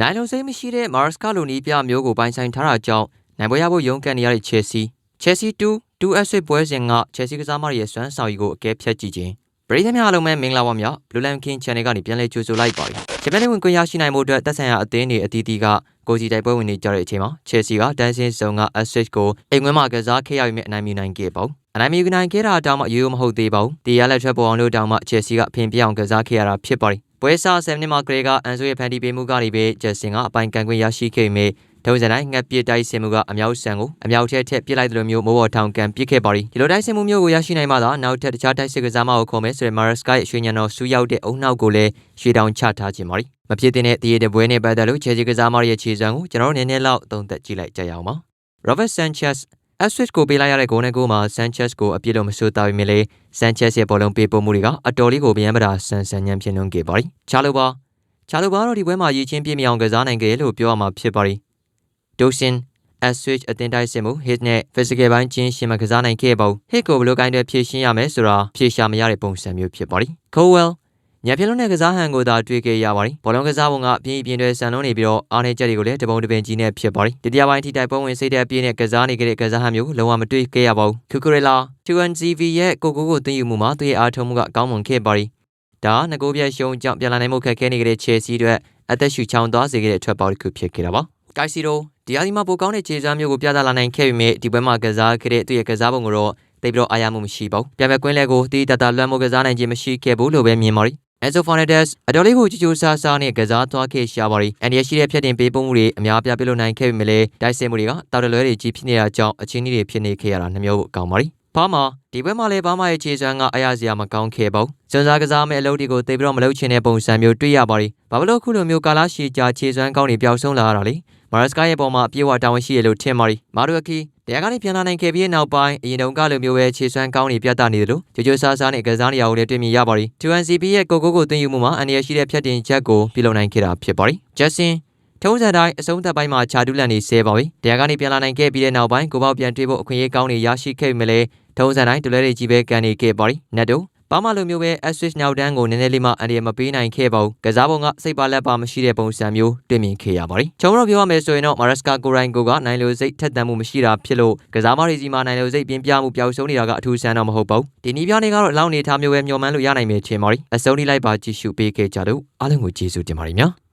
နိုင်လုံစိတ်မရှိတဲ့မာရစကာလိုနီးပြမျိုးကိုပိုင်ဆိုင်ထားတာကြောင့်နိုင်ပွဲရဖို့ရုန်းကန်နေရတဲ့ချယ်ဆီချယ်ဆီ2 2 S ပွဲစဉ်ကချယ်ဆီကစားမတွေရဲ့စွမ်းဆောင်ရည်ကိုအကဲဖြတ်ကြည့်ခြင်းပရိသတ်များအားလုံးပဲမင်္ဂလာပါများဘလူးလန်ကင်း channel ကနေပြန်လည်ကြိုဆိုလိုက်ပါပြီဂျပန်ဝင်ခွင့်ရရှိနိုင်မှုအတွက်တက်ဆိုင်ရာအသင်းတွေအသီးသီးကကိုစီတိုက်ပွဲဝင်နေကြတဲ့အချိန်မှာချယ်ဆီကတန်းစင်းစုံက assist ကိုအိမ်ဝင်းမှာကစားခဲ့ရပြီးမြအနိုင်မြနိုင်ခဲ့ပေါ့အနိုင်မြနိုင်ခဲ့တာတောင်မှရိုးရိုးမဟုတ်သေးပါဘူးတရားလက်ထွက်ပေါ်အောင်လို့တောင်မှချယ်ဆီကအဖင်ပြအောင်ကစားခဲ့ရတာဖြစ်ပါတယ် ပွဲစား7နှစ်မှာကလေးကအန်ဆိုရဲ့ဖန်တီပေးမှုကနေပဲဂျက်စင်ကအပိုင်ကန်ခွင့်ရရှိခဲ့ပေမဲ့ထုံးစံတိုင်းငှက်ပစ်တိုက်စင်မှုကအမြောက်ဆန်ကိုအမြောက်ထဲထက်ပစ်လိုက်တယ်လို့မျိုးမိုးပေါ်ထောင်ကန်ပစ်ခဲ့ပါရီဒီလိုတိုက်စင်မှုမျိုးကိုရရှိနိုင်မှသာနောက်ထပ်တခြားတိုက်စစ်ကစားမကိုခေါ်မယ်ဆိုတဲ့မာရစကိုက်ရွှေညံတော်ဆူရောက်တဲ့အုံနောက်ကိုလည်းရွှေတောင်ချထားခြင်းပါရီမဖြစ်တဲ့တရေတပွဲနဲ့ပတ်သက်လို့ခြေချကစားမရဲ့ခြေစွမ်းကိုကျွန်တော်တို့နည်းနည်းလောက်သုံးသပ်ကြည့်လိုက်ကြရအောင်ပါ Robert Sanchez Aswich ကိုပေးလိုက်ရတဲ့ဂိုးနဲ့ဂိုးမှာ Sanchez ကိုအပြစ်လို့မဆိုသားပေမဲ့လည်း Sanchez ရဲ့ဘောလုံးပေးပို့မှုတွေကအတော်လေးကိုဗျမ်းပတာဆန်ဆန်ညံဖြစ်နှုံးခဲ့ပါရီချာလိုပါချာလိုပါတော့ဒီပွဲမှာရည်ချင်းပြည့်မြောင်ကစားနိုင်ခဲ့လို့ပြောရမှာဖြစ်ပါရီဒိုဆင် S-Switch အတင်တိုက်စစ်မှု hit နဲ့ physical ဘိုင်းချင်းရှင်မကစားနိုင်ခဲ့ပါဘူး hit ကိုဘယ်လိုကိုင်းတွေဖြည့်ရှင်းရမယ်ဆိုတာဖြည့်ရှာမရတဲ့ပုံစံမျိုးဖြစ်ပါလိ Cowell ညပြလုံးနဲ့ကစားဟန်ကိုသာတွေ့ခဲ့ရပါတယ်ဘောလုံးကစားပုံကအပြင်းအပြင်းတွေဆန်လုံးနေပြီးတော့အားနေချက်တွေကိုလည်းတပုံတပင်ကြီးနဲ့ဖြစ်ပါတယ်တတိယပိုင်းထိတိုက်ပွဲဝင်စိတ်တဲ့အပြင်းနဲ့ကစားနေကြတဲ့ကစားဟန်မျိုးလုံးဝမတွေ့ခဲ့ရပါဘူးကူကူရီလာ 2NCV ရဲ့ကိုကိုကိုတင်ယူမှုမှာသူ့ရဲ့အားထုတ်မှုကကောင်းမွန်ခဲ့ပါတယ်ဒါငကိုပြရှုံကြောင့်ပြန်လာနိုင်မှုခက်ခဲနေကြတဲ့ချယ်ဆီအတွက်အသက်ရှူချောင်းသွားစေခဲ့တဲ့ထွက်ပေါက်တစ်ခုဖြစ်ခဲ့တာပါ။ကိုက်စီရိုဒီအဒီမှာပိုကောင်းတဲ့ခြေစွမ်းမျိုးကိုပြသလာနိုင်ခဲ့ပေမဲ့ဒီပွဲမှာကစားခဲ့တဲ့သူ့ရဲ့ကစားပုံကိုတော့တိတ်ပြီးတော့အားရမှုမရှိပါဘူး။ပြန်ပဲကွင်းလဲကိုတီးတတလွှမ်းမိုးကစားနိုင်ခြင်းမရှိခဲ့ဘူးလို့ပဲမြင်ပါရီ။ Enzo Fernandez အတော်လေးကိုကြိုးကြိုးစားစားနဲ့ကစားသွားခဲ့ရှာပါရီ။အန်ဒီရရှိတဲ့ဖြတ်တင်ပေးပုံမှုတွေအများပြပြလို့နိုင်ခဲ့ပေမဲ့လည်းတိုက်စစ်မှုတွေကတောက်တလွဲတွေကြီးဖြစ်နေတာကြောင့်အချင်းကြီးတွေဖြစ်နေခဲ့ရတာနှမျိုးအကောင်းပါရီ။ဘာမှဒီဘက်မှာလည်းဘာမှရဲ့ခြေစွမ်းကအရာစရာမကောင်းခဲ့ပါဘူး။စွန်စားကစားမဲ့အလုပ်တွေကိုသိပြီးတော့မလုပ်ချင်တဲ့ပုံစံမျိုးတွေ့ရပါရီ။ဘာလို့ခုလိုမျိုးကာလာရှည်ကြာခြေစွမ်းကောင်းတွေပျောက်ဆုံးလာရတာလဲ။ မာရက်စကာရဲ့ပေါ်မှာအပြည့်အဝတာဝန်ရှိရလို့ထင်ပါရီမာဒူအခီတရားကနေပြန်လာနိုင်ခဲ့ပြီးနောက်ပိုင်းအရင်တုန်းကလိုမျိုးပဲခြေစွမ်းကောင်းနေပြသနေတယ်လို့ကြိုကြိုဆာဆာနဲ့ကစားနေရကိုလည်းတွေ့မြင်ရပါရီ 2NCP ရဲ့ကိုကိုကိုသွင်းယူမှုမှာအန်ရရှိတဲ့ဖြတ်တင်ချက်ကိုပြုလုပ်နိုင်ခဲ့တာဖြစ်ပါရီဂျက်ဆင်ထုံးစံတိုင်းအဆုံးသက်ပိုင်းမှာခြာဒူးလန်နေဆဲပါပြီ။တရားကနေပြန်လာနိုင်ခဲ့ပြီးတဲ့နောက်ပိုင်းကိုပေါပြန်တွေ့ဖို့အခွင့်အရေးကောင်းတွေရရှိခဲ့ပြီမလဲထုံးစံတိုင်းဒလဲတွေကြီးပဲကန်နေခဲ့ပါရီ။နက်တို ဘာမှလိုမျိုးပဲ Aswich နောက်တန်းကိုနည်းနည်းလေးမှအန်ဒီရမပေးနိုင်ခဲ့ပါဘူးကစားပုံကစိတ်ပါလက်ပါမရှိတဲ့ပုံစံမျိုးတွေ့မြင်ခဲ့ရပါတယ်ချုံတော့ပြောရမယ်ဆိုရင်တော့ Maresca ကိုရိုင်းကိုကနိုင်လိုစိတ်ထက်သန်မှုမရှိတာဖြစ်လို့ကစားမတွေစီမှာနိုင်လိုစိတ်ပြင်းပြမှုပျောက်ဆုံးနေတာကအထူးဆန်းတော့မဟုတ်ပါဘူးဒီနည်းပြနေကတော့အလောင်းနေထားမျိုးပဲမျှော်မှန်းလို့ရနိုင်မယ်ထင်ပါတယ်အစုံထိလိုက်ပါကြည့်ရှုပေးခဲ့ကြလို့အားလုံးကိုကျေးဇူးတင်ပါတယ်များ